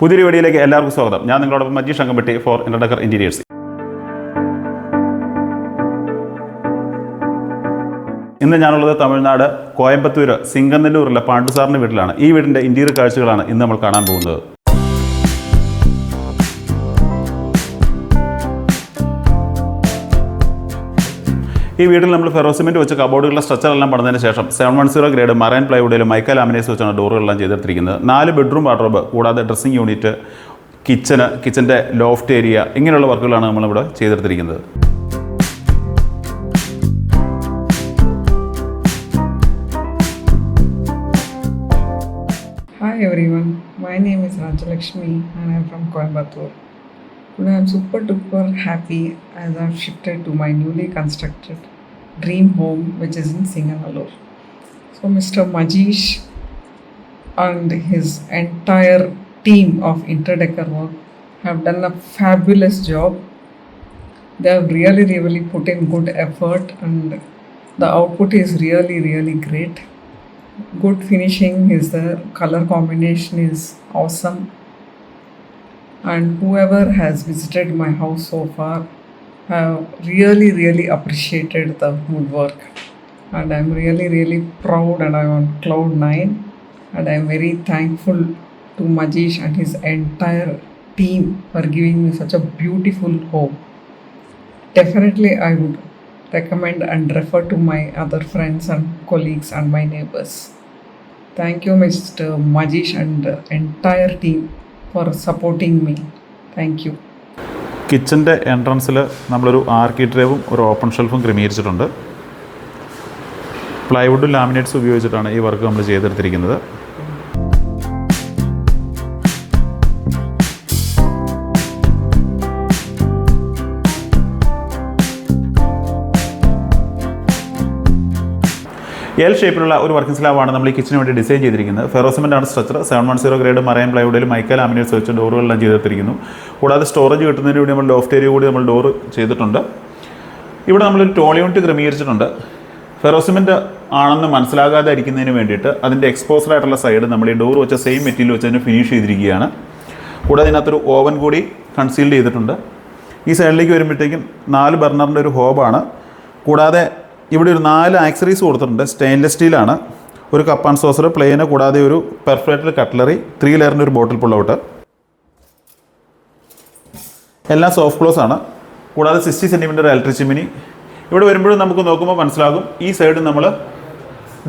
പുതിയൊരു വീഡിയോയിലേക്ക് എല്ലാവർക്കും സ്വാഗതം. ഞാൻ നിങ്ങളോടൊപ്പം Majeesh Angampatti for introducer interiors ഇന്ന് ഞാനുള്ളത് തമിഴ്നാട് കോയമ്പത്തൂർ സിംഗനല്ലൂരിലെ പാണ്ഡുസാറിന്റെ വീട്ടിലാണ്. ഈ വീടിന്റെ ഇന്റീരിയർ കാഴ്ചകളാണ് ഇന്ന് നമ്മൾ കാണാൻ പോകുന്നത്. ഈ വീട്ടിൽ നമ്മൾ ഫെറോസിമെന്റ് വെച്ച് കബോർഡുകളുടെ സ്ട്രക്ചർ എല്ലാം പണിതതിന് ശേഷം seven one zero grade marine പ്ലൈവുഡിലും mica laminates വെച്ചാണ് ഡോറുകളെല്ലാം ചെയ്തെടുത്തിരിക്കുന്നത് നാല് ബെഡ്റൂം വാർഡ്രോബ് കൂടാതെ ഡ്രസ്സിംഗ് യൂണിറ്റ് കിച്ചന് കിച്ചന്റെ ലോഫ്റ്റ് ഏരിയ ഇങ്ങനെയുള്ള വർക്കുകളാണ് നമ്മളിവിടെ ചെയ്തെടുത്തിരിക്കുന്നത് Hi everyone, my name is Rajalakshmi and I'm from Coimbatore. Today I'm super duper happy as I've shifted to my newly constructed dream home which is in Singanallur. So Mr. Majish and his entire team of Interdecker work have done a fabulous job. They have really really put in good effort and the output is really really great good finishing is the color combination is awesome and whoever has visited my house so far have really really appreciated the woodwork and i'm really really proud and i'm on cloud nine and i'm very thankful to majish and his entire team for giving me such a beautiful home definitely i would recommend and refer to my other friends and colleagues and my neighbors. Thank you, Mr. Majish and the entire team for supporting me thank you കിച്ചന്റെ എൻട്രൻസിൽ നമ്മളൊരു ആർക്കി ഡ്രൈവും ഒരു open ഷെൽഫും ക്രമീകരിച്ചിട്ടുണ്ട്. പ്ലൈവുഡും laminates ഉപയോഗിച്ചിട്ടാണ് ഈ work നമ്മൾ ചെയ്തെടുത്തിരിക്കുന്നത്. L ഷേപ്പിലുള്ള ഒരു working സ്ലാബാണ് നമ്മൾ ഈ കിച്ചന് വേണ്ടി ഡിസൈൻ ചെയ്തിരിക്കുന്നത്. ഫെറോസിമെന്റ് ആണ് structure seven one zero grade marine പ്ലൈവുഡിൽ mica laminates വെച്ച് ഡോറുകളെല്ലാം ചെയ്തെടുത്തിരിക്കുന്നു കൂടാതെ സ്റ്റോറേജ് കിട്ടുന്നതിന് വേണ്ടി നമ്മൾ ലോഫ്റ്റ് ഏരിയ കൂടി നമ്മൾ ഡോറ് ചെയ്തിട്ടുണ്ട്. ഇവിടെ നമ്മളൊരു ടോൾ യൂണിറ്റ് ക്രമീകരിച്ചിട്ടുണ്ട്. ഫെറോസിമെന്റ് ആണെന്ന് മനസ്സിലാകാതെ ഇരിക്കുന്നതിന് വേണ്ടിയിട്ട് അതിന്റെ എക്സ്പോസ്ഡ് ആയിട്ടുള്ള സൈഡ് നമ്മൾ ഈ ഡോർ വെച്ച സെയിം മെറ്റീരിയൽ വെച്ച് തന്നെ ഫിനിഷ് ചെയ്തിരിക്കുകയാണ്. കൂടാതെ ഇതിനകത്തൊരു ഓവൻ കൂടി കൺസീൽഡ് ചെയ്തിട്ടുണ്ട്. ഈ സൈഡിലേക്ക് വരുമ്പോഴത്തേക്കും നാല് ബർണറിന്റെ ഒരു ഹോബാണ് കൂടാതെ ഇവിടെ ഒരു നാല് ആക്സറീസ് കൊടുത്തിട്ടുണ്ട്. സ്റ്റെയിൻലെസ് സ്റ്റീലാണ് ഒരു കപ്പ് ആൻഡ് സോസർ പ്ലെയിന് കൂടാതെ ഒരു പെർഫെക്റ്റ് കട്ട്ലറി ത്രീ ലെയറിന്റെ ഒരു ബോട്ടിൽ പുള്ളൗട്ട് എല്ലാം സോഫ്റ്റ് ക്ലോസ് ആണ്. കൂടാതെ സിക്സ്റ്റി സെന്റിമീറ്റർ ഇലക്ട്രിക് ചിമ്മിനി ഇവിടെ വരുമ്പോഴും നമുക്ക് നോക്കുമ്പോൾ മനസ്സിലാകും. ഈ സൈഡ് നമ്മൾ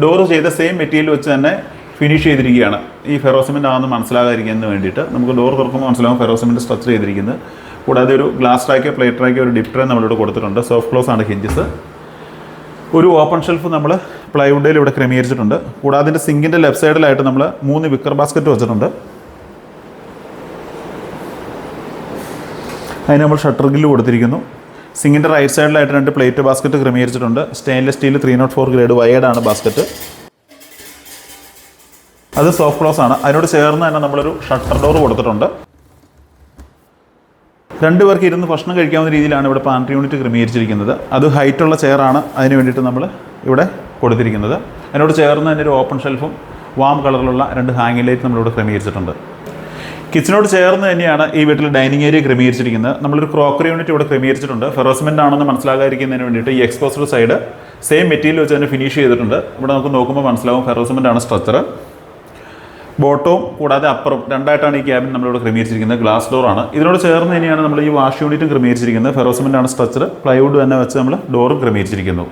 ഡോറ് ചെയ്ത സെയിം മെറ്റീരിയൽ വെച്ച് തന്നെ ഫിനിഷ് ചെയ്തിരിക്കുകയാണ്. ഈ ഫെറോസിമെന്റ് ആണെന്ന് മനസ്സിലാകാതിരിക്കുന്നതിന് വേണ്ടിയിട്ട്. നമുക്ക് ഡോർ തുറക്കുമ്പോൾ മനസ്സിലാകും ഫെറോസിമെന്റ് സ്ട്രക്ചർ ചെയ്തിരിക്കുന്നത്. കൂടാതെ ഒരു ഗ്ലാസ് ട്രാക്കോ പ്ലേറ്റ് ട്രാക്കോ ഒരു ഡിപ് നമ്മളിവിടെ കൊടുത്തിട്ടുണ്ട്. സോഫ്റ്റ് ക്ലോസ് ആണ് ഹിഞ്ചസ് ഒരു ഓപ്പൺ ഷെൽഫ് നമ്മൾ പ്ലൈവുഡിൽ ഇവിടെ ക്രമീകരിച്ചിട്ടുണ്ട്. കൂടാതെ അതിന്റെ സിങ്കിന്റെ ലെഫ്റ്റ് സൈഡിലായിട്ട് നമ്മൾ മൂന്ന് വിക്കർ ബാസ്ക്കറ്റ് വെച്ചിട്ടുണ്ട്. അതിന് നമ്മൾ ഷട്ടർ ഗില്ല് കൊടുത്തിരിക്കുന്നു. സിങ്ങിന്റെ റൈറ്റ് സൈഡിലായിട്ട് രണ്ട് plate basket ക്രമീകരിച്ചിട്ടുണ്ട്. Stainless steel three naught four grade വയേഡാണ് basket അത് സോഫ്റ്റ് ക്ലോസ് ആണ്. അതിനോട് ചേർന്ന് തന്നെ നമ്മളൊരു ഷട്ടർ ഡോർ കൊടുത്തിട്ടുണ്ട്. രണ്ട് പേർക്ക് ഇരുന്ന് ഭക്ഷണം കഴിക്കാവുന്ന രീതിയിലാണ് ഇവിടെ പാൻട്രി യൂണിറ്റ് ക്രമീകരിച്ചിരിക്കുന്നത്. അത് ഹൈറ്റുള്ള ചെയറാണ് അതിന് വേണ്ടിയിട്ട് നമ്മൾ ഇവിടെ കൊടുത്തിരിക്കുന്നത്. അതിനോട് ചേർന്ന് തന്നെ ഒരു ഓപ്പൺ ഷെൽഫും വാം കളറിലുള്ള രണ്ട് ഹാങ്ങിങ് ലൈറ്റ് നമ്മളിവിടെ ക്രമീകരിച്ചിട്ടുണ്ട്. കിച്ചനോട് ചേർന്ന് തന്നെയാണ് ഈ വീട്ടിൽ ഡൈനിങ് ഏരിയ ക്രമീകരിച്ചിരിക്കുന്നത്. നമ്മളൊരു ക്രോക്കറി യൂണിറ്റ് ഇവിടെ ക്രമീകരിച്ചിട്ടുണ്ട്. ഫെറോസ്മെന്റ് ആണെന്ന് മനസ്സിലാകാതിരിക്കുന്നതിന് വേണ്ടിയിട്ട് ഈ എക്സ്പോസ്ഡ് സൈഡ് സെയിം മെറ്റീരിയൽ വെച്ച് തന്നെ ഫിനിഷ് ചെയ്തിട്ടുണ്ട്. ഇവിടെ നമുക്ക് നോക്കുമ്പോൾ മനസ്സിലാവും ഫെറോസ്മെന്റ് ആണ് സ്ട്രക്ചർ ബോട്ടവും കൂടാതെ അപ്പുറം രണ്ടായിട്ടാണ് ഈ ക്യാബിൻ നമ്മളിവിടെ ക്രമീകരിച്ചിരിക്കുന്നത്. ഗ്ലാസ് ഡോറാണ് ഇതിനോട് ചേർന്ന് തന്നെയാണ് നമ്മൾ ഈ വാഷ് യൂണിറ്റും ക്രമീകരിച്ചിരിക്കുന്നത്. ഫെറോസിമെന്റ് ആണ് സ്ട്രക്ചർ പ്ലൈവുഡ് തന്നെ വെച്ച് നമ്മൾ ഡോറും ക്രമീകരിച്ചിരിക്കുന്നു.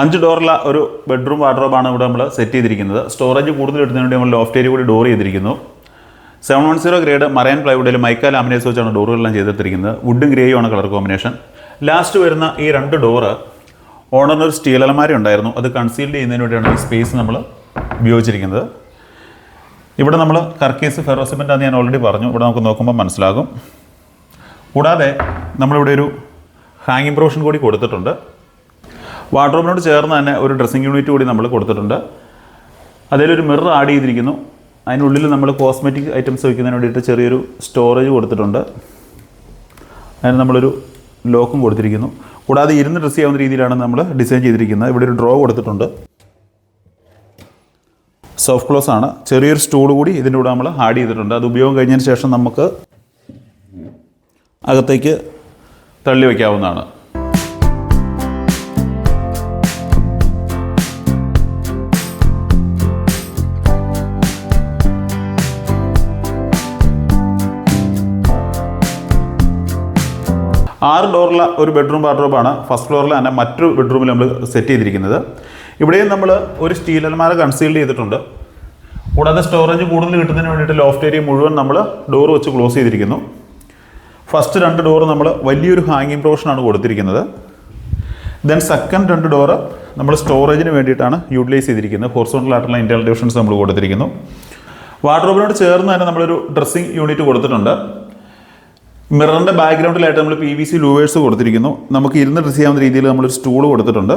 അഞ്ച് ഡോറുള്ള ഒരു ബെഡ്റൂം വാർഡ്രോബാണ് ഇവിടെ നമ്മൾ സെറ്റ് ചെയ്തിരിക്കുന്നത്. സ്റ്റോറേജ് കൂടുതൽ എടുത്തതിന് വേണ്ടി നമ്മൾ ലോഫ്റ്റ് ഏരിയ കൂടി ഡോർ ചെയ്തിരിക്കുന്നു. Seven one zero grade marine പ്ലൈവുഡിൽ mica laminates വെച്ചാണ് ഡോറുകളെല്ലാം ചെയ്തെടുത്തിരിക്കുന്നത് വുഡും ഗ്രേയും ആണ് കളർ കോമ്പിനേഷൻ. ലാസ്റ്റ് വരുന്ന ഈ രണ്ട് ഡോറ് ഓണറിന് ഒരു സ്റ്റീൽ അലമാരി ഉണ്ടായിരുന്നു. അത് കൺസീൽഡ് ചെയ്യുന്നതിന് വേണ്ടിയാണ് ഈ സ്പേസ് നമ്മൾ ഉപയോഗിച്ചിരിക്കുന്നത്. ഇവിടെ നമ്മൾ കർക്കീസ് ഫെറോസിമെന്റ് ആണെന്ന് ഞാൻ ഓൾറെഡി പറഞ്ഞു. ഇവിടെ നമുക്ക് നോക്കുമ്പോൾ മനസ്സിലാകും. കൂടാതെ നമ്മളിവിടെ ഒരു ഹാങ്ങിങ് പ്രൊവിഷൻ കൂടി കൊടുത്തിട്ടുണ്ട്. വാർഡ്രോബിനോട് ചേർന്ന് തന്നെ ഒരു ഡ്രസ്സിംഗ് യൂണിറ്റ് കൂടി നമ്മൾ കൊടുത്തിട്ടുണ്ട്. അതിലൊരു മിറർ ആഡ് ചെയ്തിരിക്കുന്നു. അതിനുള്ളിൽ നമ്മൾ കോസ്മെറ്റിക് ഐറ്റംസ് വയ്ക്കുന്നതിന് വേണ്ടിയിട്ട് ചെറിയൊരു സ്റ്റോറേജ് കൊടുത്തിട്ടുണ്ട്. അതിന് നമ്മളൊരു ലോക്കും കൊടുത്തിരിക്കുന്നു. കൂടാതെ ഇരുന്ന് ഡ്രസ്സ് ചെയ്യാവുന്ന രീതിയിലാണ് നമ്മൾ ഡിസൈൻ ചെയ്തിരിക്കുന്നത്. ഇവിടെ ഒരു ഡ്രോ കൊടുത്തിട്ടുണ്ട്. സോഫ്റ്റ് ക്ലോസ് ആണ്. ചെറിയൊരു സ്റ്റൂൾ കൂടി ഇതിന്റെ കൂടെ നമ്മൾ ആഡ് ചെയ്തിട്ടുണ്ട്. അത് ഉപയോഗം കഴിഞ്ഞതിന് ശേഷം നമുക്ക് അകത്തേക്ക് തള്ളി വയ്ക്കാവുന്നതാണ് ആറ് ഡോറുള്ള ഒരു ബെഡ്റൂം വാർഡ്രോബാണ്. ഫസ്റ്റ് ഫ്ലോറിൽ തന്നെ മറ്റൊരു ബെഡ്റൂമിൽ നമ്മൾ സെറ്റ് ചെയ്തിരിക്കുന്നത്. ഇവിടെയും നമ്മൾ ഒരു സ്റ്റീൽ അലമാര കൺസീൽഡ് ചെയ്തിട്ടുണ്ട്. കൂടാതെ സ്റ്റോറേജ് കൂടുതൽ കിട്ടുന്നതിന് വേണ്ടിയിട്ട് ലോഫ്റ്റ് ഏരിയ മുഴുവൻ നമ്മൾ ഡോർ വെച്ച് ക്ലോസ് ചെയ്തിരിക്കുന്നു. ഫസ്റ്റ് രണ്ട് ഡോർ നമ്മൾ വലിയൊരു ഹാങ്ങിങ് പോർഷനാണ് കൊടുത്തിരിക്കുന്നത്. ദെൻ സെക്കൻഡ് രണ്ട് ഡോറ് നമ്മൾ സ്റ്റോറേജിന് വേണ്ടിയിട്ടാണ് യൂട്ടിലൈസ് ചെയ്തിരിക്കുന്നത്. ഹോർസോണ്ടൽ ആയിട്ടുള്ള ഇന്റേർണൽ ഡിവിഷൻസ് നമ്മൾ കൊടുത്തിരിക്കുന്നു. വാർഡ്രോബിനോട് ചേർന്ന് തന്നെ നമ്മളൊരു ഡ്രസ്സിംഗ് യൂണിറ്റ് കൊടുത്തിട്ടുണ്ട്. മിററിന്റെ ബാക്ക്ഗ്രൗണ്ടിലായിട്ട് നമ്മൾ പി വി സി ലൂവേഴ്സ് കൊടുത്തിരിക്കുന്നു. നമുക്ക് ഇരുന്ന് ഡ്രസ് ചെയ്യാവുന്ന രീതിയിൽ നമ്മളൊരു സ്റ്റൂൾ കൊടുത്തിട്ടുണ്ട്.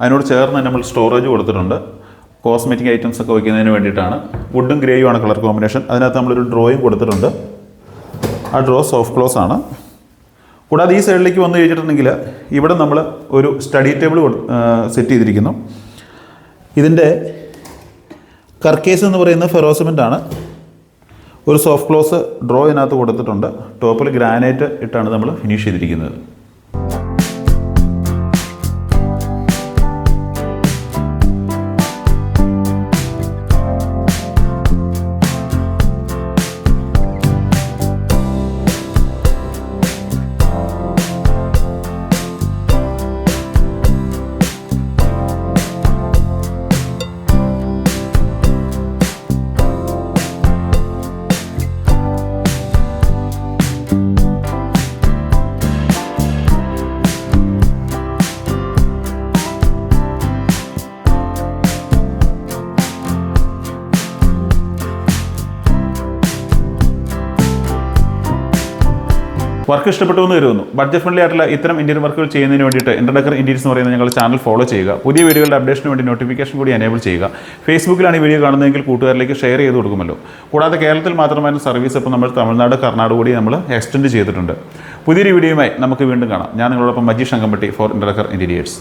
അതിനോട് ചേർന്ന് നമ്മൾ സ്റ്റോറേജ് കൊടുത്തിട്ടുണ്ട്. കോസ്മെറ്റിക് ഐറ്റംസ് ഒക്കെ വയ്ക്കുന്നതിന് വേണ്ടിയിട്ടാണ്. വുഡും ഗ്രേയും ആണ് കളർ കോമ്പിനേഷൻ അതിനകത്ത് നമ്മളൊരു ഡ്രോയും കൊടുത്തിട്ടുണ്ട്. ആ ഡ്രോ സോഫ്റ്റ് ക്ലോസ് ആണ്. കൂടാതെ ഈ സൈഡിലേക്ക് വന്നു കഴിഞ്ഞിട്ടുണ്ടെങ്കിൽ ഇവിടെ നമ്മൾ ഒരു സ്റ്റഡി ടേബിൾ സെറ്റ് ചെയ്തിരിക്കുന്നു. ഇതിന്റെ കർക്കേസ് എന്ന് പറയുന്ന ഫെറോസിമെന്റ് ആണ്. ഒരു സോഫ്റ്റ് ക്ലോസ് ഡ്രോ ഇതിനകത്ത് കൊടുത്തിട്ടുണ്ട്. ടോപ്പിൽ ഗ്രാനൈറ്റ് ഇട്ടാണ് നമ്മൾ ഫിനിഷ് ചെയ്തിരിക്കുന്നത്. വർക്ക് ഇഷ്ടപ്പെട്ടു എന്ന് കരുതുന്നു. ബഡ്ജറ്റ് ഫ്രണ്ട്ലി ആയിട്ടുള്ള ഇത്തരം ഇന്ത്യൻ വർക്കുകൾ ചെയ്യുന്നതിന് വേണ്ടിയിട്ട് ഇന്റർഡക്കർ ഇന്ത്യൻസ് എന്ന് പറയുന്ന ഞങ്ങളുടെ ചാനൽ ഫോളോ ചെയ്യുക. പുതിയ വീഡിയോകളുടെ അപ്ഡേഷന് വേണ്ടി നോട്ടിഫിക്കേഷൻ കൂടി എനേബിൾ ചെയ്യുക. ഫേസ്ബുക്കിലാണ് ഈ വീഡിയോ കാണുന്നതെങ്കിൽ കൂട്ടുകാരിലേക്ക് ഷെയർ ചെയ്ത് കൊടുക്കുമല്ലോ. കൂടാതെ കേരളത്തിൽ മാത്രമായിരുന്ന സർവീസ് ഇപ്പോൾ നമ്മൾ തമിഴ്നാട് കർണാടക കൂടി നമ്മൾ എക്സ്റ്റെൻഡ് ചെയ്തിട്ടുണ്ട്. പുതിയൊരു വീഡിയോയുമായി നമുക്ക് വീണ്ടും കാണാം. ഞാൻ നിങ്ങളോടൊപ്പം Majeesh Angampatti for introducer interiors